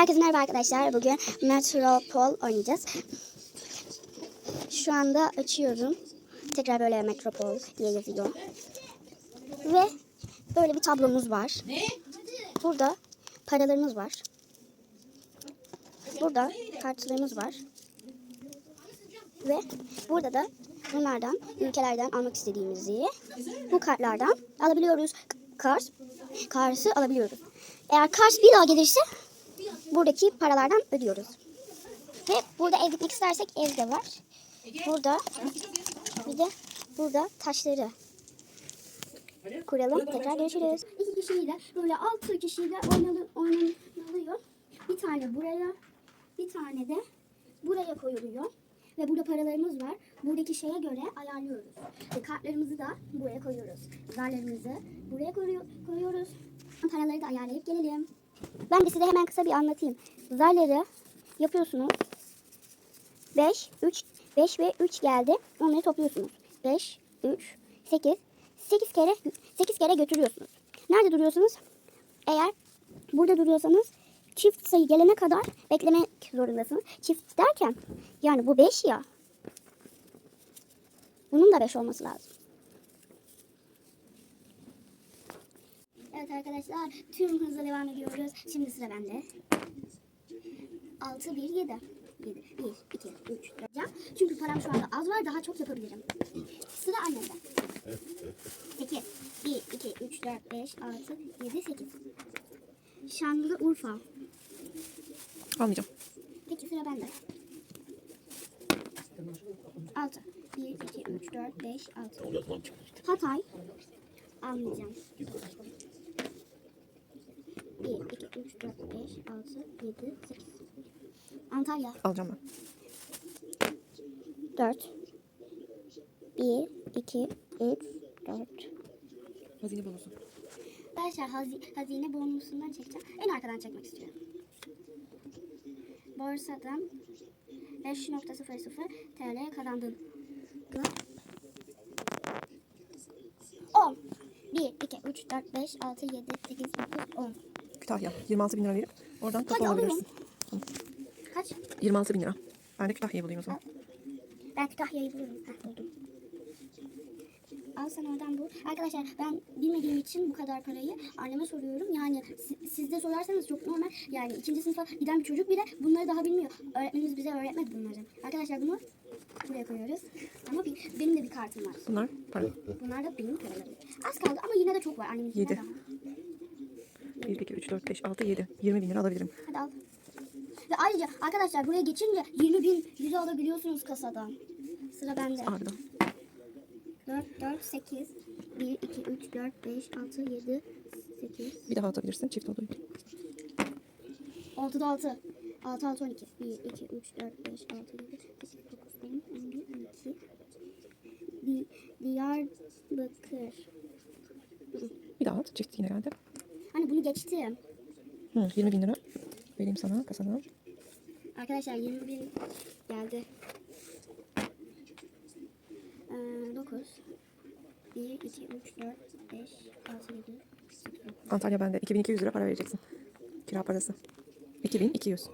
Herkese merhaba arkadaşlar. Bugün Metropol oynayacağız. Şu anda açıyorum. Tekrar böyle Metropol diye yazıyor. Ve böyle bir tablomuz var. Burada paralarımız var. Burada kartlarımız var. Ve burada da bunlardan, ülkelerden almak istediğimizi bu kartlardan alabiliyoruz. Kars, Kars'ı alabiliyoruz. Eğer Kars bir daha gelirse buradaki paralardan ödüyoruz. Ve burada ev gitmek istersek ev de var. Burada bir de burada taşları kuralım. Tekrar görüşürüz. İki kişiyle böyle altı kişiyle oynalı, oynanılıyor. Bir tane buraya, bir tane de buraya koyuluyor. Ve burada paralarımız var. Buradaki şeye göre ayarlıyoruz. Ve kartlarımızı da buraya koyuyoruz. Zarlarımızı buraya koyuyor- koyuyoruz. Paraları da ayarlayıp gelelim. Ben de size hemen kısa bir anlatayım. Zarları yapıyorsunuz. 5, 3, 5 ve 3 geldi. Onları topluyorsunuz. 5, 3, 8. 8 kere 8 kere götürüyorsunuz. Nerede duruyorsunuz? Eğer burada duruyorsanız çift sayı gelene kadar beklemek zorundasınız. Çift derken yani bu 5 ya. Bunun da 5 olması lazım. Evet arkadaşlar tüm hızla devam ediyoruz. Şimdi sıra bende. 6, 1, 7. 7. 1, 2, 3, 4. Çünkü param şu anda az var daha çok yapabilirim. Sıra annemde. 8, 1, 2, 3, 4, 5, 6, 7, 8. Şanlıurfa. Almayacağım. Peki sıra bende. 6. 1, 2, 3, 4, 5, 6. Hatay. Almayacağım. 1, 2, 3, 4, 5, 6, 7, 8. Antalya. Alacağım ben. 4. 1, 2, 3, 4. Hazine bonusu. Arkadaşlar hazi, hazine bonusundan çekeceğim. En arkadan çekmek istiyorum. Borsadan 5.00 TL kazandın. 10. 1, 2, 3, 4, 5, 6, 7, 8, 9, 10. Kütahya. 26 bin lira verip oradan Hadi alayım. alabilirsin. Kaç? 26 bin lira. Ben de Kütahya'yı bulayım o zaman. Ben Kütahya'yı bulurum. Heh, buldum. Al sen oradan bul. Arkadaşlar ben bilmediğim için bu kadar parayı anneme soruyorum. Yani si- siz de sorarsanız çok normal. Yani ikinci sınıfa giden bir çocuk bile bunları daha bilmiyor. Öğretmenimiz bize öğretmedi bunları. Arkadaşlar bunu buraya koyuyoruz. Ama bir, benim de bir kartım var. Bunlar para. Bunlar da benim paralarım. Az kaldı ama yine de çok var. Annemin Yedi. 1, 2, 3, 4, 5, 6, 7. 20 bin lira alabilirim. Hadi al. Ve ayrıca arkadaşlar buraya geçince 20 bin yüzü alabiliyorsunuz kasadan. Sıra bende. Harbiden. 4, 4, 8, 1, 2, 3, 4, 5, 6, 7, 8, Bir daha atabilirsin. Çift oluyor. 6'da 6. 6, 6, 12. 1, 2, 3, 4, 5, 6, 7, 8, 9, 10, 11, 12. Di Diyarbakır. Bir daha at. Çift yine geldi. Bunu geçtim. Hı, 20 bin lira. Vereyim sana kasadan. Arkadaşlar 20 bin geldi. Ee, 9. 1, 2, 3, 4, 5, 6, 7, 8, 9. Antalya bende. 2200 lira para vereceksin. Kira parası. 2200.